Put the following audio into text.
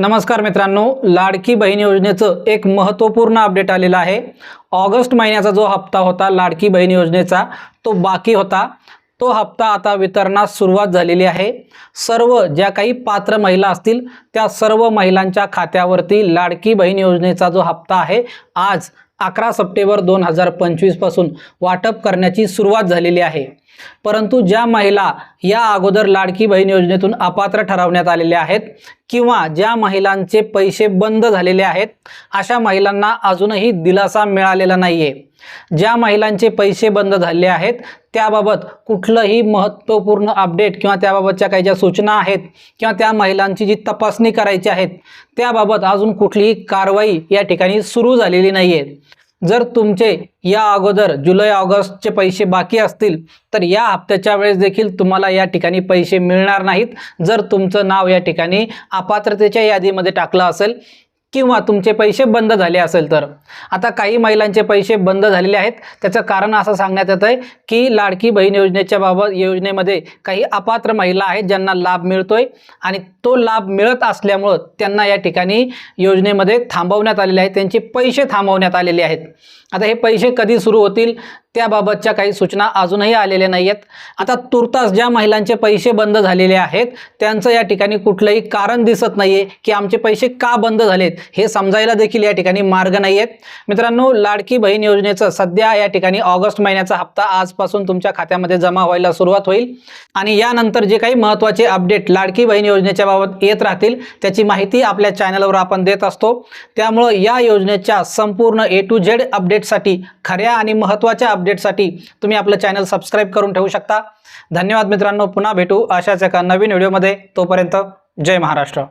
नमस्कार मित्रांनो लाडकी बहीण योजनेचं एक महत्त्वपूर्ण अपडेट आलेलं आहे. ऑगस्ट महिन्याचा जो हप्ता होता लाडकी बहीण योजनेचा तो बाकी होता. तो हप्ता आता वितरणास सुरुवात झालेली आहे. सर्व ज्या काही पात्र महिला असतील त्या सर्व महिलांच्या खात्यावरती लाडकी बहीण योजनेचा जो हप्ता आहे आज अकरा सप्टेंबर दोन हजार पंचवीसपासून वाटप करण्याची सुरुवात झालेली आहे. परंतु ज्या महिला या अगोदर लाडकी बहीण योजनेतून अपात्र ठरवण्यात आलेल्या आहेत किंवा ज्या महिलांचे पैसे बंद झालेले आहेत अशा महिलांना अजूनही दिलासा मिळालेला नाही आहे ज्या महिलांचे पैसे बंद झाले आहेत त्याबाबत कुठलंही महत्त्वपूर्ण अपडेट किंवा त्याबाबतच्या काही ज्या सूचना आहेत किंवा त्या महिलांची जी तपासणी करायची आहेत त्याबाबत अजून कुठलीही कारवाई या ठिकाणी सुरू झालेली नाही आहे जर तुमचे या अगोदर जुलै ऑगस्टचे पैसे बाकी असतील तर या हप्त्याच्या वेळेस देखील तुम्हाला या ठिकाणी पैसे मिळणार नाहीत. जर तुमचं नाव या ठिकाणी अपात्रतेच्या यादीमध्ये टाकलं असेल किंवा तुमचे पैसे बंद झाले असेल तर. आता काही महिलांचे पैसे बंद झालेले आहेत. त्याचं कारण असं सांगण्यात येतं आहे की लाडकी बहीण योजनेच्या बाबत योजनेमध्ये काही अपात्र महिला आहेत ज्यांना लाभ मिळतोय आणि तो लाभ मिळत असल्यामुळं त्यांना या ठिकाणी योजनेमध्ये थांबवण्यात आलेले आहेत. त्यांचे पैसे थांबवण्यात आलेले आहेत. आता हे पैसे कधी सुरू होतील? त्याबाबतच्या काही सूचना अजूनही आलेल्या नाही आहेत आता तुर्तास ज्या महिलांचे पैसे बंद झालेले आहेत त्यांचं या ठिकाणी कुठलंही कारण दिसत नाही आहे की आमचे पैसे का बंद झालेत हे समजायला देखील या ठिकाणी मार्ग नाही आहेत मित्रांनो लाडकी बहीण योजनेचं सध्या या ठिकाणी ऑगस्ट महिन्याचा हप्ता आजपासून तुमच्या खात्यामध्ये जमा व्हायला सुरुवात होईल. आणि यानंतर जे काही महत्त्वाचे अपडेट लाडकी बहीण योजनेच्या बाबत येत राहतील त्याची माहिती आपल्या चॅनलवर आपण देत असतो. त्यामुळं या योजनेच्या संपूर्ण ए टू झेड अपडेटसाठी खऱ्या आणि महत्त्वाच्या अपडेटसाठी तुम्ही आपलं चॅनल सबस्क्राईब करून ठेवू शकता. धन्यवाद मित्रांनो पुन्हा भेटू अशाच एका नवीन व्हिडिओमध्ये तोपर्यंत जय महाराष्ट्र.